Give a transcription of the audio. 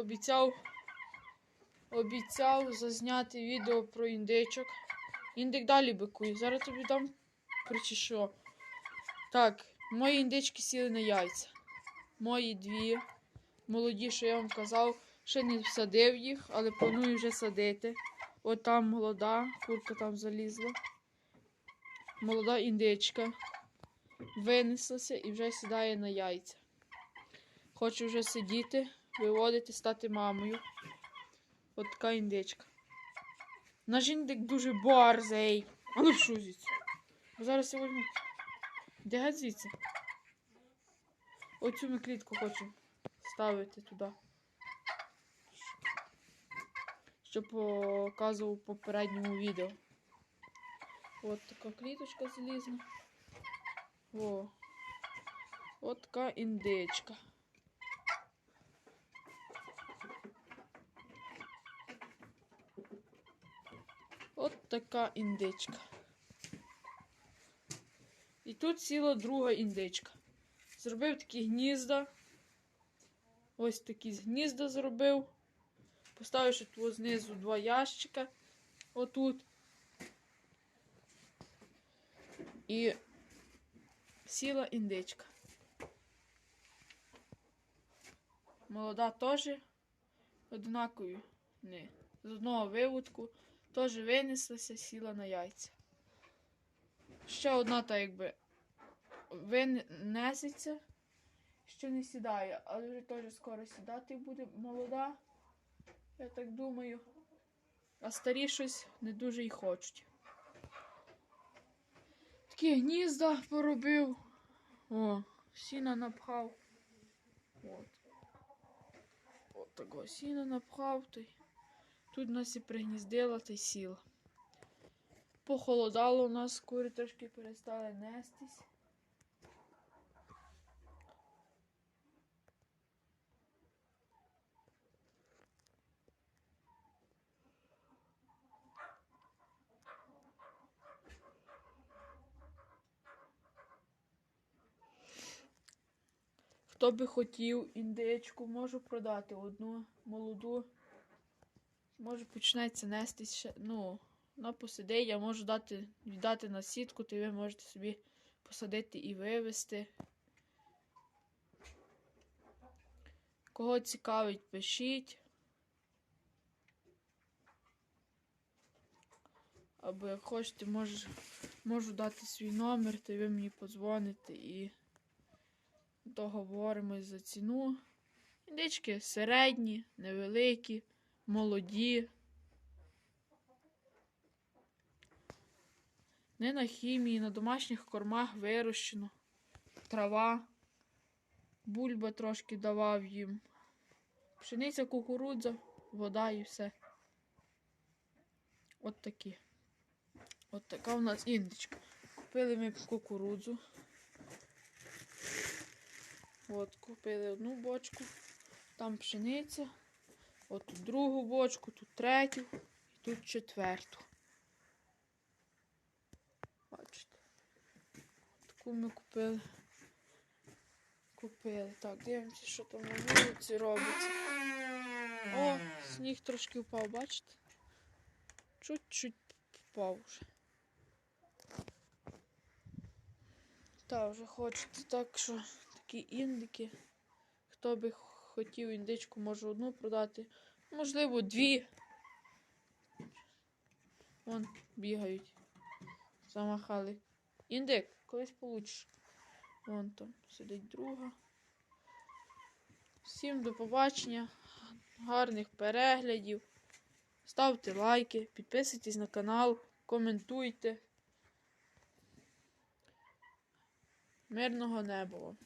обіцяв обіцяв зазняти відео про індичок. Індик далі бикує. Зараз тобі дам причешу. Так, мої індички сіли на яйця. Мої дві. Молоді, що я вам казав, ще не всадив їх, але планую вже садити. От там молода, курка там залізла. Молода індичка. Винеслася і вже сідає на яйця. Хочу вже сидіти, виводити, стати мамою. От така індичка. Наш індик дуже борзий. А ну що звідси? Зараз я візьму. Де геть звідси? Оцю ми клітку хочу ставити туди. Що показував у попередньому відео. От така кліточка залізна. О. От така індичка. От така індичка. І тут сіла друга індичка. Зробив такі гнізда. Ось такі гнізда зробив. Поставив ще тут знизу два ящика. Отут. І сіла індичка. Молода теж однакові. Не. З одного виводку теж винеслася, сіла на яйця. Ще одна та якби винесеться, що не сідає, але вже теж скоро сідати буде молода, я так думаю. А старі щось не дуже й хочуть. Такі гнізда поробив. О, сіна напхав. От. От такого сіна напхав. Та й Тут нас і пригніздила та й сіла. Похолодало у нас, кури трошки перестали нестись. Хто би хотів індичку, можу продати одну молоду. Може почнеться нестись ще. Ну, вона посидить, я можу дати, віддати на сітку, то ви можете собі посадити і вивезти. Кого цікавить, пишіть. Або як хочете, можу, можу дати свій номер, то ви мені подзвоните і договоримось за ціну. Індички середні, невеликі, молоді. Не на хімії, на домашніх кормах вирощено. Трава. Бульба трошки давав їм. Пшениця, кукурудза, вода і все. От такі. От така у нас індичка. Купили ми кукурудзу. От, купили одну бочку, там пшениця, от тут другу бочку, тут третю і тут четверту. Бачите. Таку ми купили. Купили. Так, дивимося, що там на вулиці робиться. О, сніг трошки впав, бачите? Чуть-чуть впав вже. Та, вже хочете так, що такі індики. Хто би хотів індичку, може одну продати. Можливо, дві. Вон бігають. Замахали. Індик, колись получиш. Вон там сидить друга. Всім до побачення. Гарних переглядів. Ставте лайки, підписуйтесь на канал, коментуйте. Мирного неба вам.